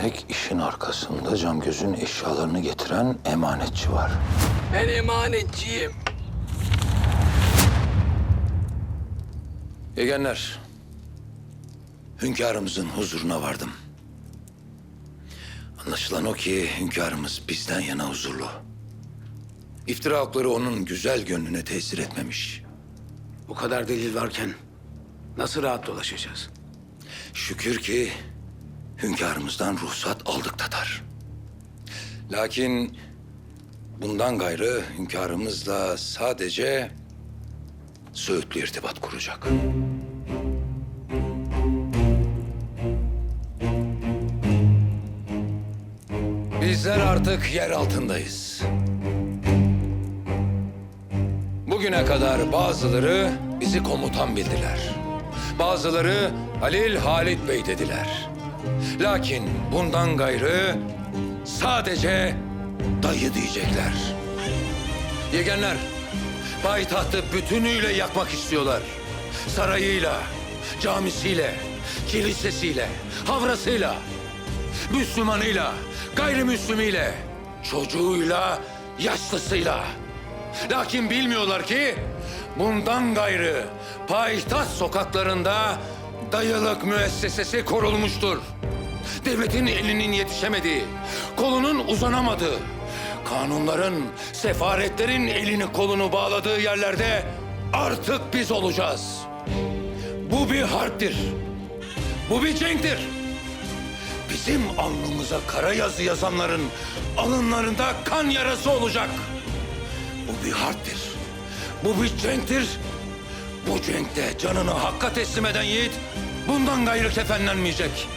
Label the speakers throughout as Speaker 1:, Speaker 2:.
Speaker 1: Demek işin arkasında cam gözün eşyalarını getiren emanetçi var.
Speaker 2: Ben emanetçiyim.
Speaker 1: Yegenler, hünkârımızın huzuruna vardım. Anlaşılan o ki hünkârımız bizden yana huzurlu. İftira okları onun güzel gönlüne tesir etmemiş.
Speaker 3: Bu kadar delil varken nasıl rahat dolaşacağız?
Speaker 1: Şükür ki hünkârımızdan ruhsat aldık Tatar. Lakin bundan gayrı hünkârımızla sadece Söğütlü irtibat kuracak. Bizler artık yer altındayız. Bugüne kadar bazıları bizi komutan bildiler. Bazıları Halil Halit Bey dediler. Lakin bundan gayrı sadece dayı diyecekler. Yegenler, payitahtı bütünüyle yakmak istiyorlar. Sarayıyla, camisiyle, kilisesiyle, havrasıyla, Müslümanıyla, gayrimüslimiyle, çocuğuyla, yaşlısıyla. Lakin bilmiyorlar ki bundan gayrı payitaht sokaklarında dayılık müessesesi kurulmuştur. Devletin elinin yetişemediği, kolunun uzanamadığı, kanunların, sefaretlerin elini kolunu bağladığı yerlerde artık biz olacağız. Bu bir harptir. Bu bir cenktir. Bizim alnımıza kara yazı yazanların alınlarında kan yarası olacak. Bu bir harptir. Bu bir cenktir. Bu cenkte canını hakka teslim eden yiğit bundan gayrı kefenlenmeyecek.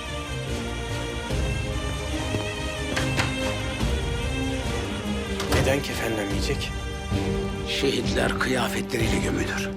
Speaker 3: Neden kefenlenmeyecek? Şehitler kıyafetleriyle gömülür.